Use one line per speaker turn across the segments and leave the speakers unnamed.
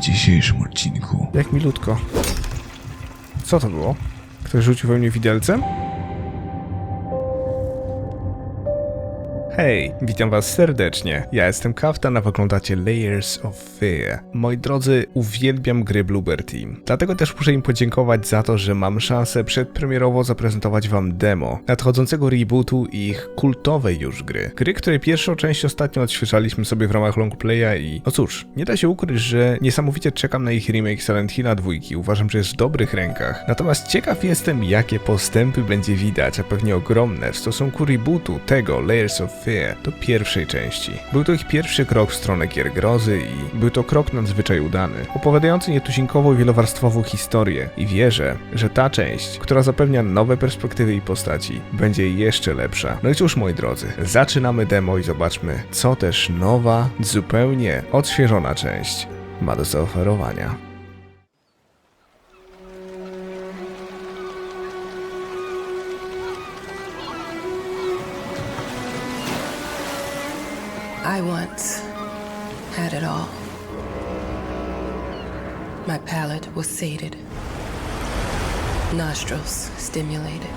w dzisiejszym odcinku.
Jak milutko. Co to było? Ktoś rzucił we mnie widelcem? Hej, witam was serdecznie. Ja jestem Kaftan, a oglądacie Layers of Fear. Moi drodzy, uwielbiam gry Bluebird Team. Dlatego też muszę im podziękować za to, że mam szansę przedpremierowo zaprezentować wam demo nadchodzącego rebootu ich kultowej już gry. Gry, której pierwszą część ostatnio odświeżaliśmy sobie w ramach longplaya i no cóż, nie da się ukryć, że niesamowicie czekam na ich remake Silent Hilla 2. Uważam, że jest w dobrych rękach. Natomiast ciekaw jestem, jakie postępy będzie widać, a pewnie ogromne w stosunku rebootu tego Layers of Fear do pierwszej części. Był to ich pierwszy krok w stronę gier grozy i był to krok nadzwyczaj udany, opowiadający nietuzinkową wielowarstwową historię i wierzę, że ta część, która zapewnia nowe perspektywy i postaci, będzie jeszcze lepsza. No i cóż moi drodzy, zaczynamy demo i zobaczmy, co też nowa, zupełnie odświeżona część ma do zaoferowania.
I once had it all. My palate was sated, nostrils stimulated,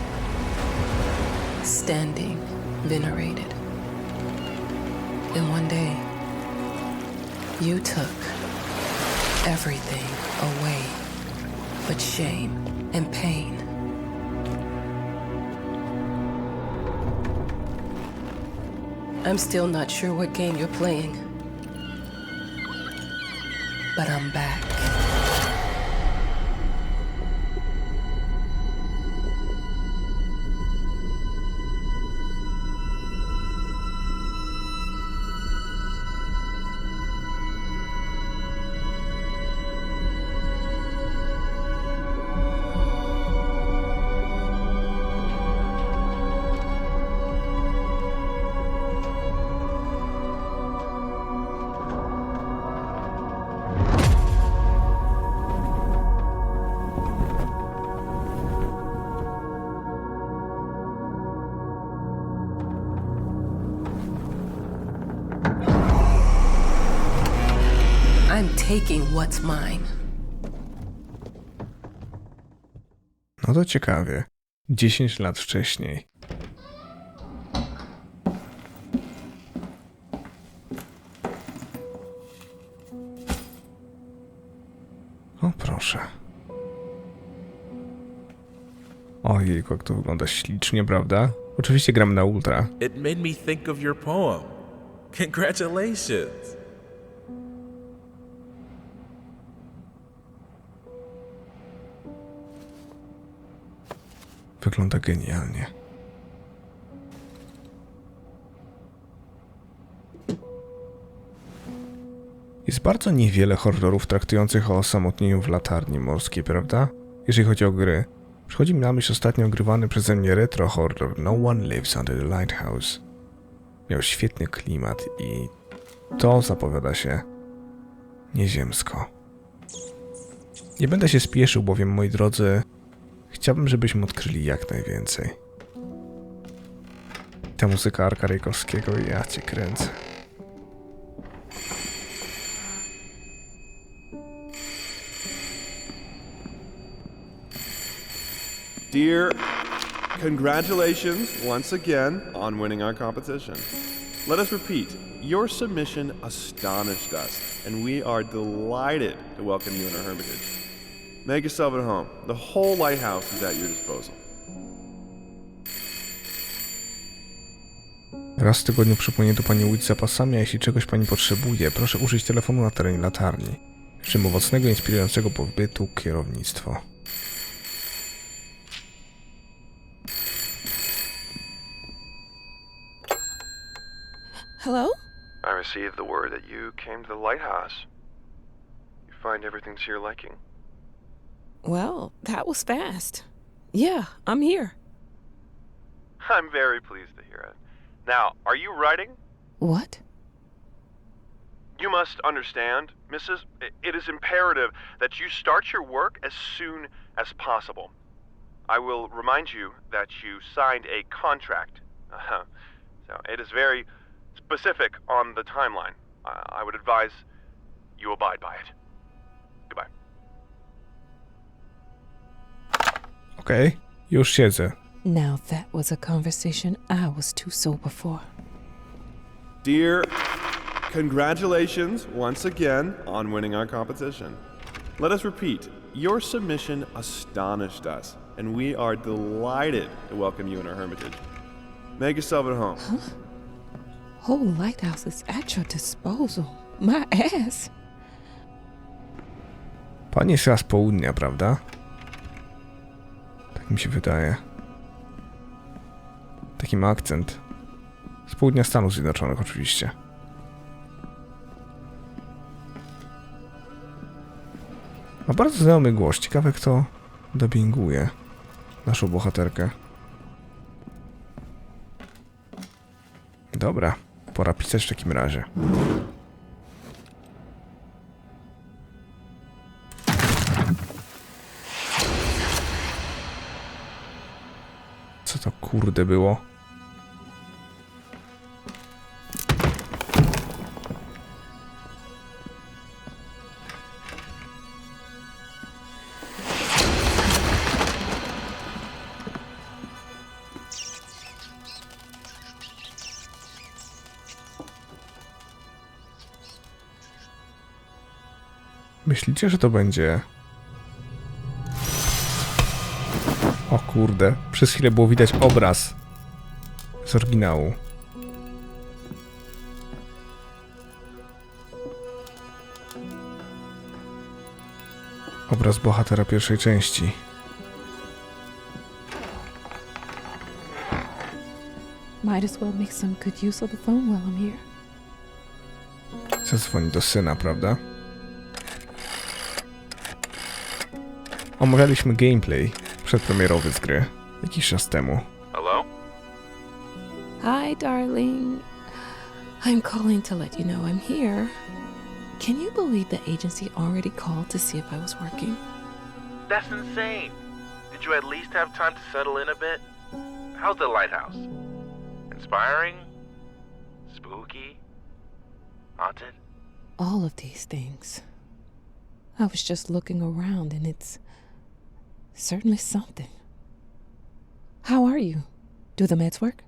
standing venerated. And one day, you took everything away but shame and pain. I'm still not sure what game you're playing. But I'm back. Taking what's mine.
No to ciekawie. 10 lat wcześniej. O proszę. Ojej, jak to wygląda ślicznie, prawda? Oczywiście gram na ultra.
It made me think of your poem. Congratulations.
Wygląda genialnie. Jest bardzo niewiele horrorów traktujących o osamotnieniu w latarni morskiej, prawda? Jeżeli chodzi o gry. Przychodzi mi na myśl ostatnio ogrywany przeze mnie retro horror No One Lives Under the Lighthouse. Miał świetny klimat i to zapowiada się nieziemsko. Nie będę się spieszył, bowiem moi drodzy, Chciałbym, żebyśmy odkryli jak najwięcej. Ta muzyka Arka Rejkowskiego, ja cię kręcę.
Dear, congratulations once again on winning our competition. Let us repeat your submission astonished us, and we are delighted to welcome you in our hermitage. Make yourself at home. The whole lighthouse is at your disposal.
Raz w tygodniu przypłynie do pani łódź z zapasami, a jeśli czegoś pani potrzebuje, proszę użyć telefonu na terenie latarni. Życzę owocnego, inspirującego pobytu kierownictwo.
Hello?
I received the word that you came to the lighthouse. You find everything to your liking.
Well, that was fast. Yeah, I'm here.
I'm very pleased to hear it. Now, are you writing?
What?
You must understand, Mrs. It is imperative that you start your work as soon as possible. I will remind you that you signed a contract. Uh-huh. So it is very specific on the timeline. I, I would advise you abide by it.
Okej, już siedzę.
Now that was a conversation I was too sober for.
Dear, congratulations once again on winning our competition. Let us repeat your submission astonished us, and we are delighted to welcome you in our hermitage. Make yourself at home.
Whole lighthouse is at your disposal. My ass.
Pani jest z południa, prawda? Tak mi się wydaje. Taki ma akcent. Z południa Stanów Zjednoczonych oczywiście. Ma bardzo znajomy głos. Ciekawe kto dubbinguje naszą bohaterkę. Dobra, pora pisać w takim razie. Kurde było? Myślicie, że to będzie kurde, przez chwilę było widać obraz z oryginału. Obraz bohatera pierwszej części.
Might as well make some good use of the phone while I'm here.
Zadzwoni do syna, prawda? Omawialiśmy gameplay przedpremierowy z gry jakiś czas temu.
Hello?
Hi, darling. I'm calling to let you know I'm here. Can you believe the agency already called to see if I was working?
That's insane. Did you at least have time to settle in a bit? How's the lighthouse? Inspiring? Spooky? Haunted?
All of these things. I was just looking around and it's certainly something. How are you? Do the meds work?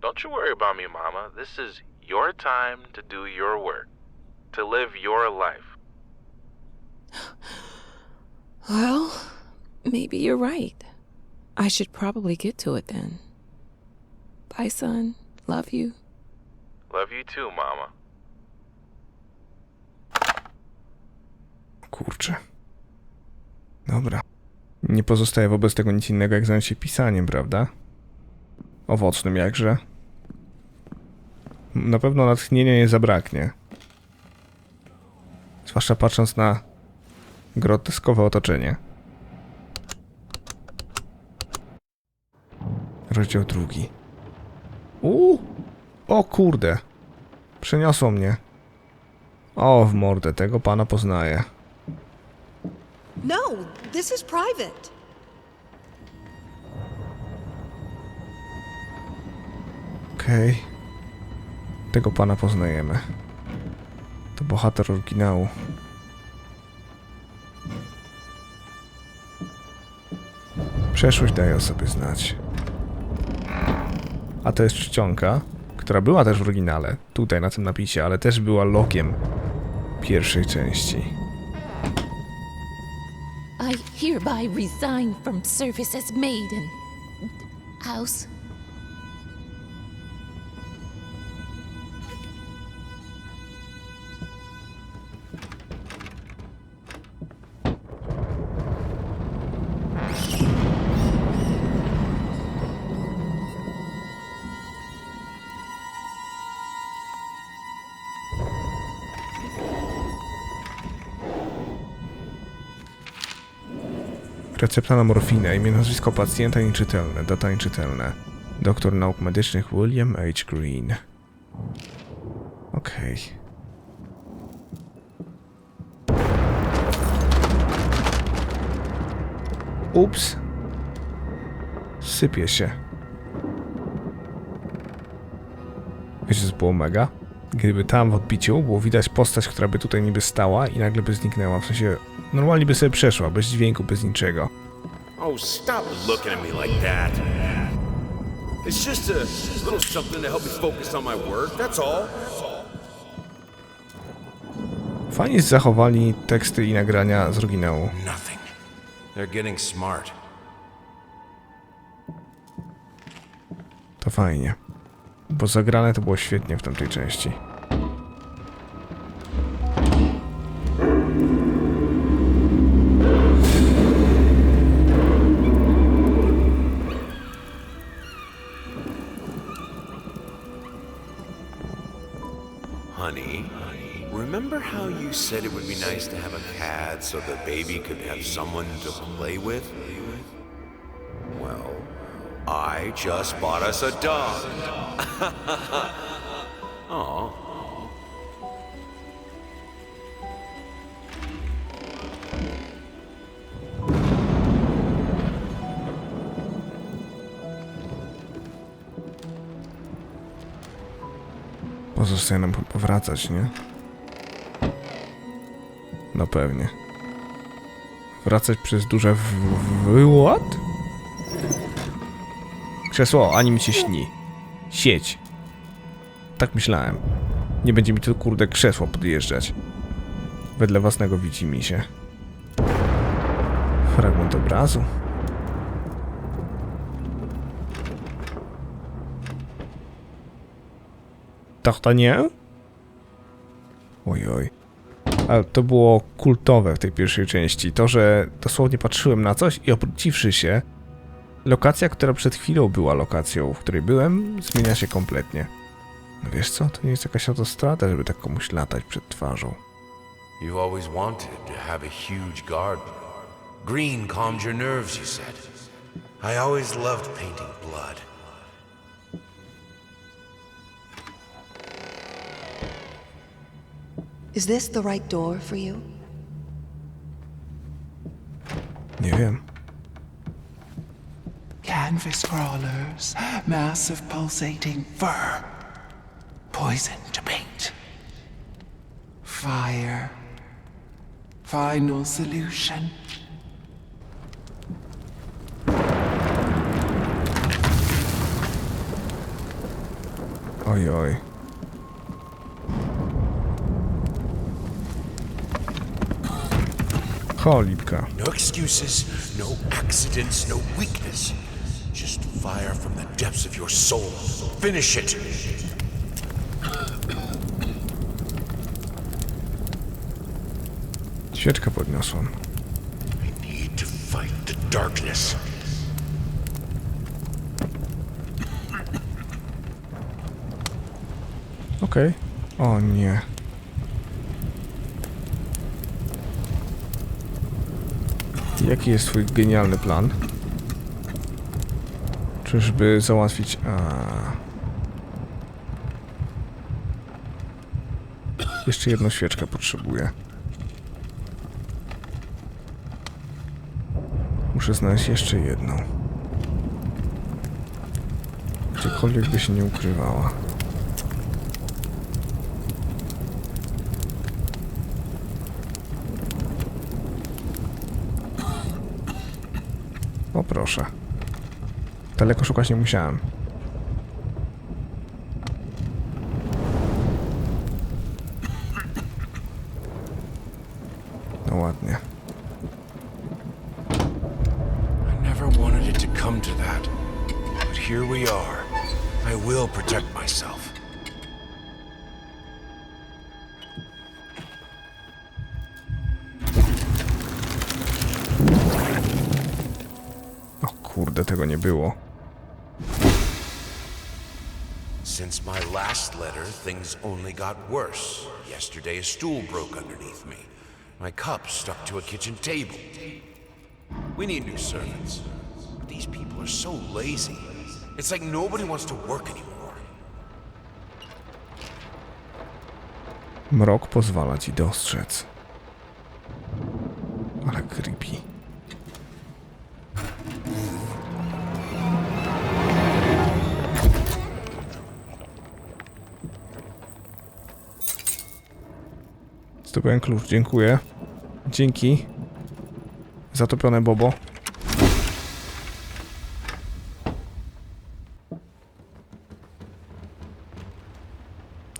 Don't you worry about me, Mama. This is your time to do your work, to live your life.
Well, maybe you're right. I should probably get to it then. Bye, son. Love you.
Love you too, Mama.
Kurczę. Dobra. Nie pozostaje wobec tego nic innego jak zająć się pisaniem, prawda? Owocnym jakże. Na pewno natchnienia nie zabraknie. Zwłaszcza patrząc na groteskowe otoczenie. Rozdział drugi. Uuu! O kurde! Przeniosło mnie. O, w mordę, tego pana poznaję.
No, this is private.
Okej. Tego pana poznajemy. To bohater oryginału. Przeszłość daje o sobie znać. A to jest czcionka, która była też w oryginale, tutaj na tym napisie, ale też była logiem pierwszej części.
Hereby resign from service as maid in house.
Recepta na morfinę, imię, nazwisko pacjenta nieczytelne, data nieczytelne. Doktor nauk medycznych William H. Green. Okej. Ups. Sypie się. Wiecie, co było mega? Gdyby tam w odbiciu było widać postać, która by tutaj niby stała i nagle by zniknęła. W sensie, normalnie by sobie przeszła, bez dźwięku, bez niczego.
Oh, stop looking at me like that. It's just a little something to help me focus on my work, that's all.
Fajnie zachowali teksty i nagrania z oryginału.
Nothing. They're getting smart.
To fajnie. Bo zagrane to było świetnie w tamtej części.
Said it would be nice to have a cat so the baby could have someone to play with? Well, I just bought us a dog. Aw.
Pozostaje nam powracać, nie? No pewnie. Wracać przez duże w... w... What? Krzesło, ani mi się śni. Sieć. Tak myślałem. Nie będzie mi to kurde krzesło podjeżdżać. Wedle własnego widzi mi się. Fragment obrazu. Tak to nie? Oj, oj. Ale to było kultowe w tej pierwszej części. To, że dosłownie patrzyłem na coś i obróciwszy się, lokacja, która przed chwilą była lokacją, w której byłem, zmienia się kompletnie. No wiesz co, to nie jest jakaś autostrada, żeby tak komuś latać przed twarzą.
You've always wanted to have a huge garden. Green calmed your nerves, you said. I always loved painting blood.
Is this the right door for you?
Nie wiem.
Canvas crawlers, massive pulsating fur, poison to paint. Fire. Final solution.
Oj, oj. Cholipka.
No excuses, no accidents, no weakness. Just fire from the depths of your soul. Finish it.
Świeczkę podniosłam.
I need to fight the darkness.
Okej. O nie. Jaki jest twój genialny plan? Czyżby załatwić... A... Jeszcze jedną świeczkę potrzebuję. Muszę znaleźć jeszcze jedną. Gdziekolwiek by się nie ukrywała. Proszę. Daleko szukać nie musiałem.
Things only got worse. Yesterday, a stool broke underneath me. My cup stuck to a kitchen table. We need new servants. But these people are so lazy. It's like nobody wants to work anymore.
Mrok pozwala ci dostrzec. Ale creepy. Zdobyłem klucz, dziękuję. Dzięki. Zatopione Bobo.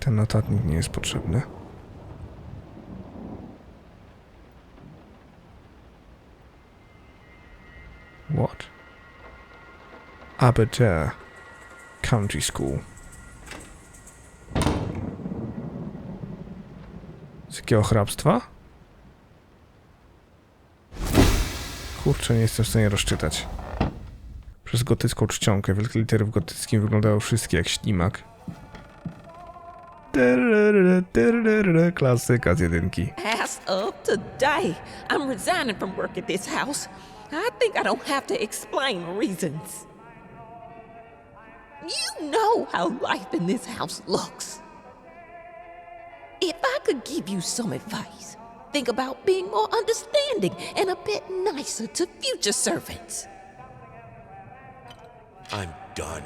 Ten notatnik nie jest potrzebny. What? Aberdare Country School. Z jakiego hrabstwa? Kurczę, nie jestem w stanie rozczytać. Przez gotycką czcionkę wielkie litery w gotyckim wyglądają wszystkie jak ślimak. Klasyka z jedynki.
As of today, I'm resigning from work at this house. I think I don't have to explain reasons. You know how life in this house looks. If I could give you some advice, think about being more understanding and a bit nicer to future servants.
I'm done.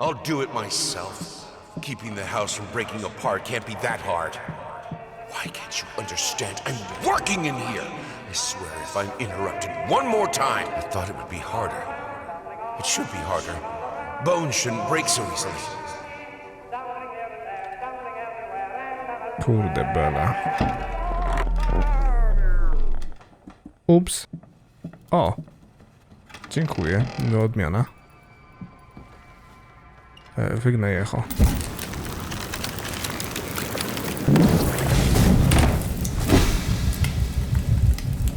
I'll do it myself. Keeping the house from breaking apart can't be that hard. Why can't you understand? I'm working in here. I swear if I'm interrupted one more time, I thought it would be harder. It should be harder. Bones shouldn't break so easily.
Kurde bela. Ups. O. Dziękuję. Miła odmiana. E, wygnaj echo.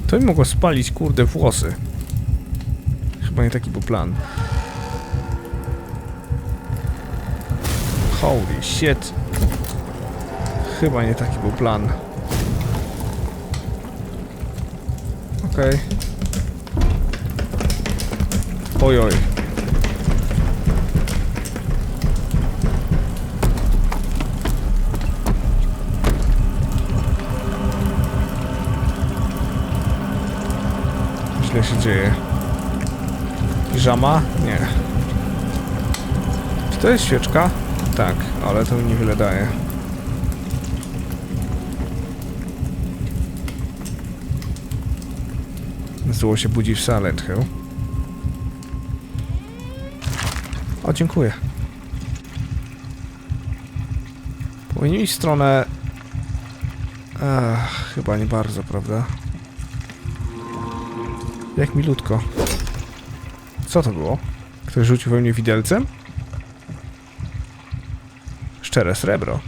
To mi mogło spalić, kurde, włosy. Chyba nie taki był plan. Holy shit. Chyba nie taki był plan. Okej. Oj, oj. Źle się dzieje. Piżama? Nie. Czy to jest świeczka? Tak, ale to mi niewiele daje. Zło się budzi w Silent Hill. O, dziękuję. Powinien w stronę... Ech, chyba nie bardzo, prawda? Jak milutko. Co to było? Ktoś rzucił we mnie widelcem? Szczere srebro.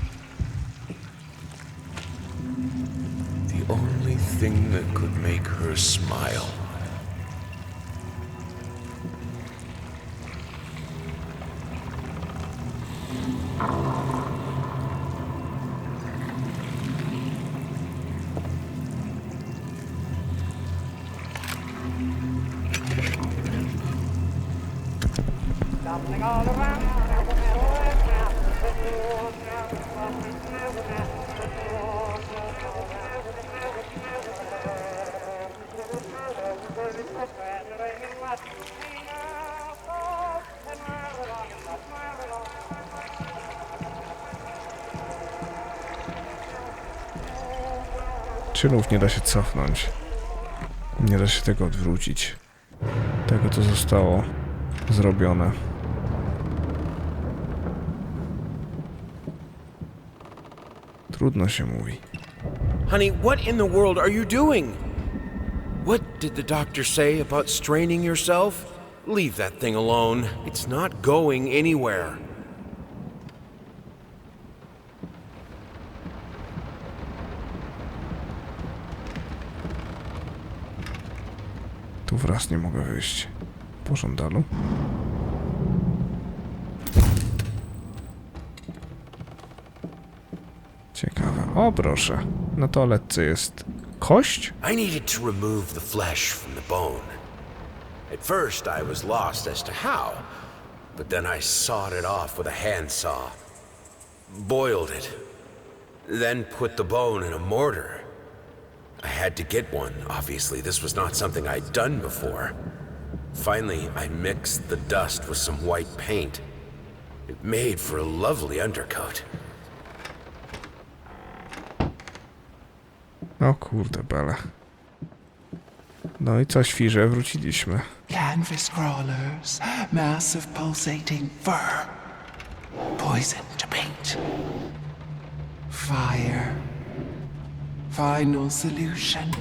Czynów nie da się cofnąć. Nie da się tego odwrócić. Tego, co zostało zrobione. Trudno się mówi.
Honey, what in the world are you doing? What did the doctor say about straining yourself? Leave that thing alone. It's not going anywhere.
Tu wraz nie mogę wyjść. Po żądalu. O, proszę. Na toaletce jest kość?
I needed to remove the flesh from the bone. At first, I was lost as to how, but then I sawed it off with a handsaw, boiled it, then put the bone in a mortar. I had to get one, obviously. This was not something I'd done before. Finally, I mixed the dust with some white paint. It made for a lovely undercoat.
O kurde bele. No i co świże, wróciliśmy.
Canvas crawlers, massive pulsating fur, poison to paint, fire, final solution.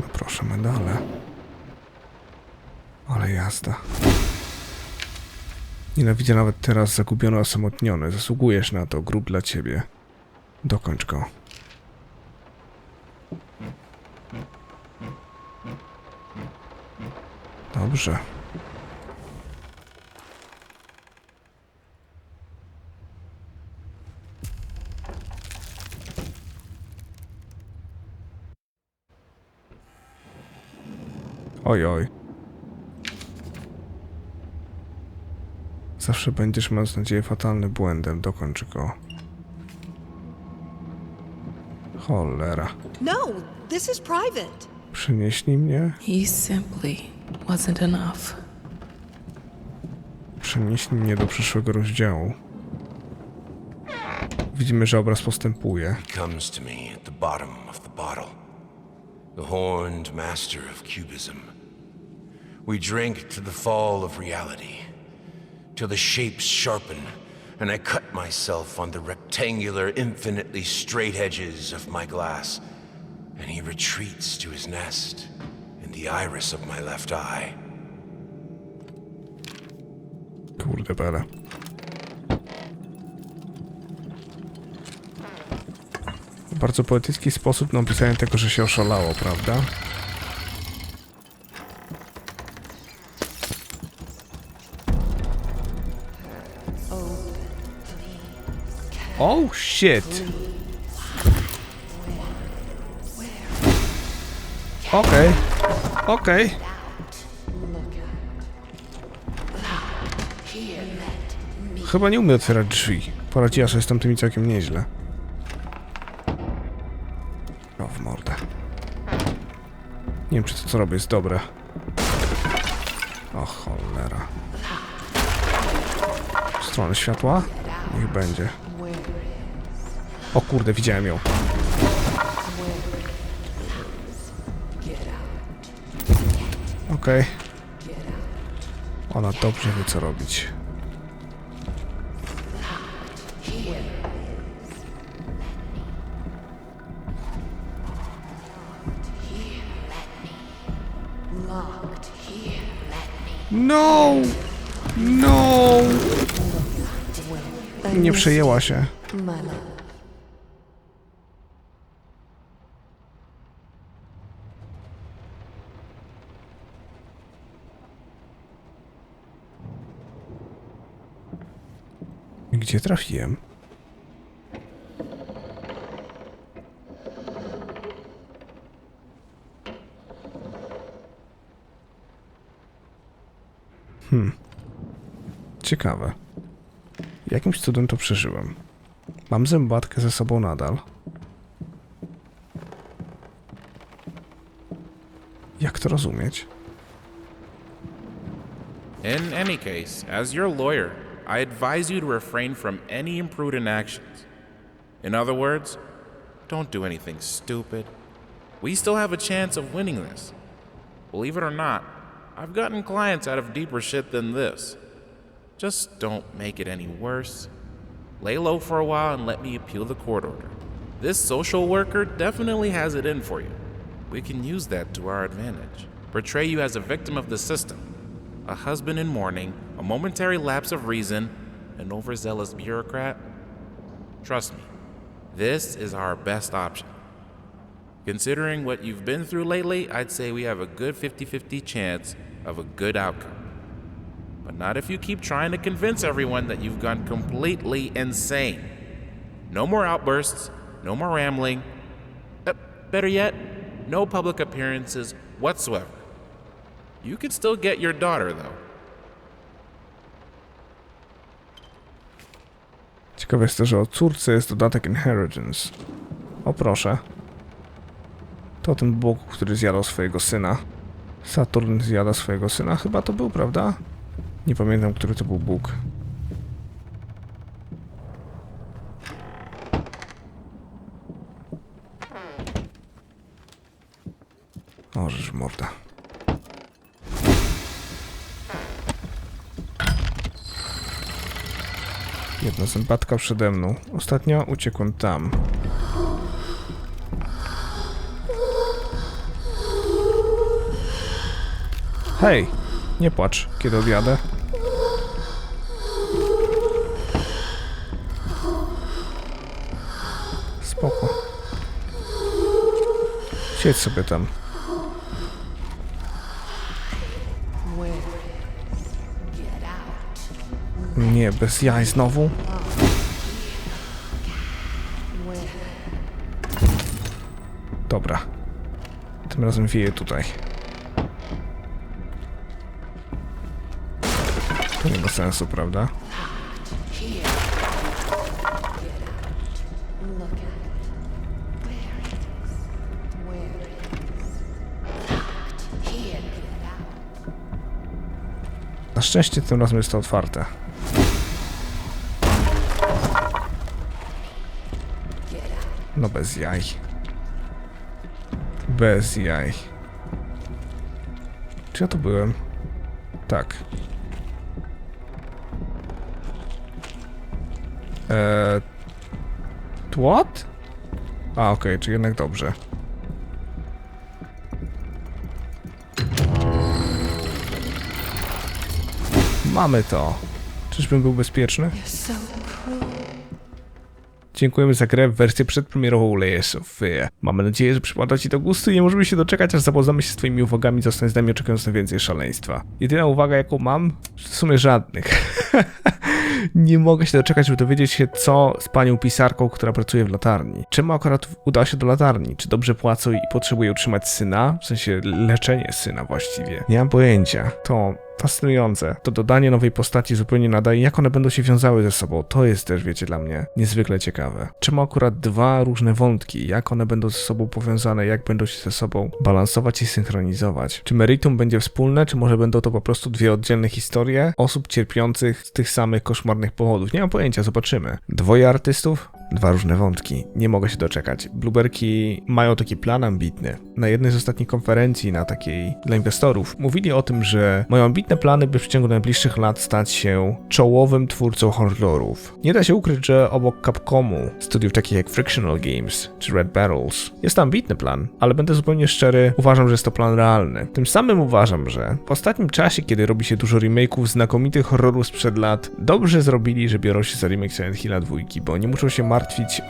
No proszę, medale. Ale jazda. Nienawidzę nawet teraz zagubiony, osamotniony. Zasługujesz na to, grób dla ciebie. Dokończ go. Dobrze. Oj, oj. Zawsze będziesz, mając nadzieję, fatalnym błędem. Dokończ go. Cholera.
No, this is private.
Przynieśli mnie?
He simply wasn't enough.
Przenieśli mnie do przyszłego rozdziału. Widzimy, że obraz postępuje.
comes to me at the bottom of the bottle. The horned master of cubism. We drink to the fall of reality, till the shapes sharpen, and I cut myself on the rectangular, infinitely straight edges of my glass, and he retreats to his nest in the iris of my left eye.
Kurde bele. Bardzo poetycki sposób na opisanie tego, że się oszalało, prawda? Oh shit! Okej, okej. Chyba nie umie otwierać drzwi. Poradziła sobie z tamtymi całkiem nieźle. O, w mordę. Nie wiem, czy to, co robię, jest dobre. O, cholera. W stronę światła? Niech będzie. O kurde, widziałem ją. Okej. Ona dobrze wie, co robić. No! No! Nie przejęła się. Gdzie trafiłem? Hmm. Ciekawe. Jakimś cudem to przeżyłem. Mam zębatkę ze sobą nadal. Jak to rozumieć?
In any case, as your lawyer, I advise you to refrain from any imprudent actions. In other words, don't do anything stupid. We still have a chance of winning this. Believe it or not, I've gotten clients out of deeper shit than this. Just don't make it any worse. Lay low for a while and let me appeal the court order. This social worker definitely has it in for you. We can use that to our advantage. Portray you as a victim of the system, a husband in mourning, a momentary lapse of reason, an overzealous bureaucrat. Trust me, this is our best option. Considering what you've been through lately, I'd say we have a good 50 50 chance of a good outcome. But not if you keep trying to convince everyone that you've gone completely insane. No more outbursts, no more rambling. Uh, better yet, no public appearances whatsoever. You can still get your daughter, though.
Ciekawe jest to, że o córce jest dodatek Inheritance. O proszę. To ten Bóg, który zjadał swojego syna. Saturn zjada swojego syna, chyba to był, prawda? Nie pamiętam, który to był Bóg. Możesz, morda. Jedna zębatka przede mną. Ostatnio uciekłem tam. Hej, nie płacz, kiedy odjadę. Spoko. Siedź sobie tam. Nie, bez jaj znowu. Dobra. Tym razem wieje tutaj. To nie ma sensu, prawda? Na szczęście tym razem jest to otwarte. Bez jaj. Bez jaj. Czy ja to byłem? Tak. Eee... What? A, okej, czy jednak dobrze. Mamy to. Czyżbym był bezpieczny? Dziękujemy za grę w wersję przedpremierową Layers of Fear. Mamy nadzieję, że przypada Ci do gustu i nie możemy się doczekać, aż zapoznamy się z Twoimi uwagami, zostań z nami oczekując na więcej szaleństwa. Jedyna uwaga, jaką mam, w sumie żadnych. nie mogę się doczekać, żeby dowiedzieć się, co z panią pisarką, która pracuje w latarni. Czemu akurat udała się do latarni? Czy dobrze płacą i potrzebuje utrzymać syna? W sensie leczenie syna właściwie. Nie mam pojęcia. To fascynujące. To dodanie nowej postaci zupełnie nadaje, jak one będą się wiązały ze sobą. To jest też, wiecie, dla mnie niezwykle ciekawe. Czemu akurat dwa różne wątki? Jak one będą ze sobą powiązane? Jak będą się ze sobą balansować i synchronizować? Czy meritum będzie wspólne, czy może będą to po prostu dwie oddzielne historie osób cierpiących z tych samych koszmarnych powodów? Nie mam pojęcia, zobaczymy. Dwoje artystów? Dwa różne wątki. Nie mogę się doczekać. Blueberki mają taki plan ambitny. Na jednej z ostatnich konferencji, na takiej dla inwestorów, mówili o tym, że mają ambitne plany, by w ciągu najbliższych lat stać się czołowym twórcą horrorów. Nie da się ukryć, że obok Capcomu, studiów takich jak Frictional Games czy Red Barrels, jest ambitny plan, ale będę zupełnie szczery, uważam, że jest to plan realny. Tym samym uważam, że w ostatnim czasie, kiedy robi się dużo remake'ów znakomitych horrorów sprzed lat, dobrze zrobili, że biorą się za remake Silent Hilla 2, bo nie muszą się martwić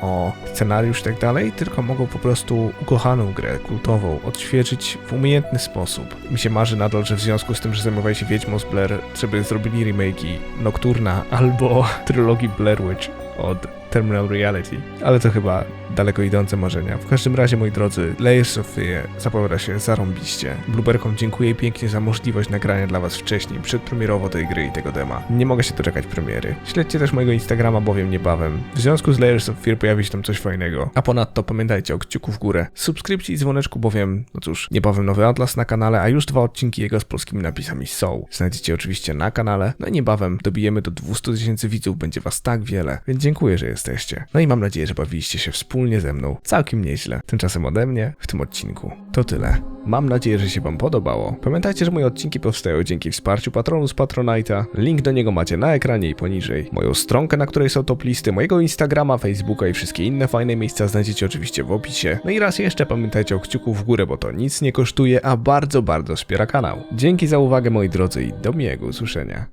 o scenariusz i tak dalej, tylko mogą po prostu ukochaną grę kultową odświeżyć w umiejętny sposób. Mi się marzy nadal, że w związku z tym, że zajmowali się Wiedźmą z Blair, żeby zrobili remake'i Nocturna albo trylogii Blair Witch od Terminal Reality. Ale to chyba daleko idące marzenia. W każdym razie, moi drodzy, Layers of Fear zapowiada się zarąbiście. Blueberkom dziękuję pięknie za możliwość nagrania dla was wcześniej, przedpremierowo tej gry i tego dema. Nie mogę się doczekać premiery. Śledźcie też mojego Instagrama, bowiem niebawem. W związku z Layers of Fear pojawi się tam coś fajnego. A ponadto pamiętajcie o kciuku w górę, subskrypcji i dzwoneczku, bowiem, no cóż, niebawem nowy Atlas na kanale, a już dwa odcinki jego z polskimi napisami są. Znajdziecie oczywiście na kanale, no i niebawem dobijemy do 200 tysięcy widzów, będzie was tak wiele, więc dziękuję, że jesteście. No i mam nadzieję, że bawiliście się wspólnie ze mną całkiem nieźle. Tymczasem ode mnie w tym odcinku to tyle. Mam nadzieję, że się wam podobało. Pamiętajcie, że moje odcinki powstają dzięki wsparciu patronu z Patronite'a. Link do niego macie na ekranie i poniżej. Moją stronkę, na której są top listy, mojego Instagrama, Facebooka i wszystkie inne fajne miejsca znajdziecie oczywiście w opisie. No i raz jeszcze pamiętajcie o kciuku w górę, bo to nic nie kosztuje, a bardzo, bardzo wspiera kanał. Dzięki za uwagę moi drodzy i do miłego usłyszenia.